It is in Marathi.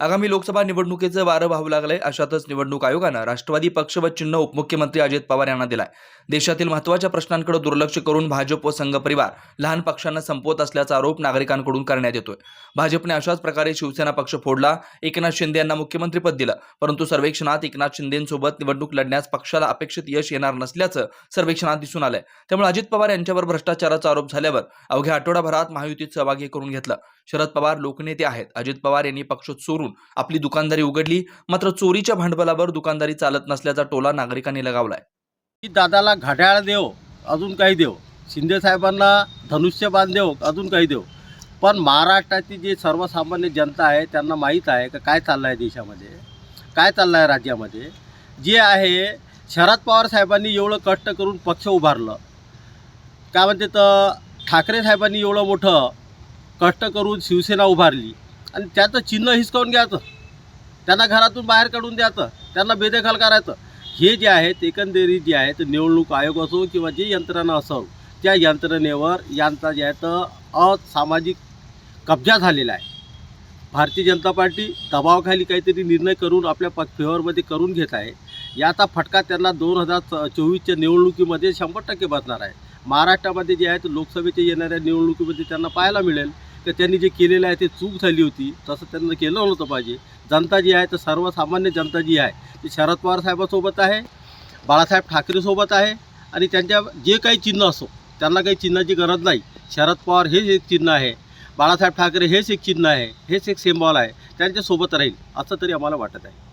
आगामी लोकसभा निवडणुकीचं वारं वाहू लागलंय. अशातच निवडणूक आयोगानं राष्ट्रवादी पक्ष व चिन्ह उपमुख्यमंत्री अजित पवार यांना दिलाय. देशातील महत्त्वाच्या प्रश्नांकडे दुर्लक्ष करून भाजप व संघ परिवार लहान पक्षांना संपवत असल्याचा आरोप नागरिकांकडून करण्यात येतोय. भाजपने अशाच प्रकारे शिवसेना पक्ष फोडला एकनाथ शिंदे यांना मुख्यमंत्रीपद दिलं. परंतु सर्वेक्षणात एकनाथ शिंदेसोबत निवडणूक लढण्यास पक्षाला अपेक्षित यश येणार नसल्याचं सर्वेक्षणात दिसून आलंय. त्यामुळे अजित पवार यांच्यावर भ्रष्टाचाराचा आरोप झाल्यावर अवघ्या आठवडाभरात महायुतीत सहभागी करून घेतलं. शरद पवार लोकनेते आहेत. अजित पवार यांनी पक्ष करून आपली दुकानदारी उघडली. मात्र चोरीच्या भांडवलावर दुकानदारी चालत नसल्याचा टोला नागरिकांनी लगावलाय. की दादाला घड्याळ देव अजून काही देव. शिंदे साहेबांना धनुष्यबाण देव अजून काही देव. पण महाराष्ट्राची जी सर्वसामान्य जनता आहे त्यांना माहीत आहे का काय चाललं आहे देशामध्ये? काय चाललं आहे राज्यामध्ये? जे आहे शरद पवार साहेबांनी एवढं कष्ट करून पक्ष उभारलं. काय म्हणते तर ठाकरे साहेबांनी एवढं मोठं कष्ट करून शिवसेना उभारली. आणि त्याचं चिन्ह हिसकावून घ्यायचं. त्यांना घरातून बाहेर काढून द्यायचं. त्यांना बेदखल करायचं. हे जे आहेत एकंदरीत जे आहेत निवडणूक आयोग असो किंवा जे यंत्रणा असो त्या यंत्रणेवर यांचा जे आहे तर असामाजिक कब्जा झालेला आहे. भारतीय जनता पार्टी दबावाखाली काहीतरी निर्णय करून आपल्या पक्ष फेवरमध्ये करून घेत आहे. याचा फटका त्यांना दोन हजार चोवीसच्या निवडणुकीमध्ये शंभर टक्के बसणार आहे. महाराष्ट्रामध्ये जे आहे लोकसभेच्या येणाऱ्या निवडणुकीमध्ये त्यांना पाहायला मिळेल. का त्यांनी जे केलेलं आहे ते चूक झाली होती. तसं त्यांना केलं नव्हतं पाहिजे. जनता जी आहे तर सर्वसामान्य जनता जी आहे ती शरद पवार साहेबासोबत आहे बाळासाहेब ठाकरेसोबत आहे आणि त्यांच्या जे काही चिन्ह असो त्यांना काही चिन्हाची गरज नाही. शरद पवार हेच एक चिन्ह आहे. बाळासाहेब ठाकरे हेच एक चिन्ह आहे. हेच एक सिम्बॉल आहे. त्यांच्यासोबत राहील असं तरी आम्हाला वाटत आहे.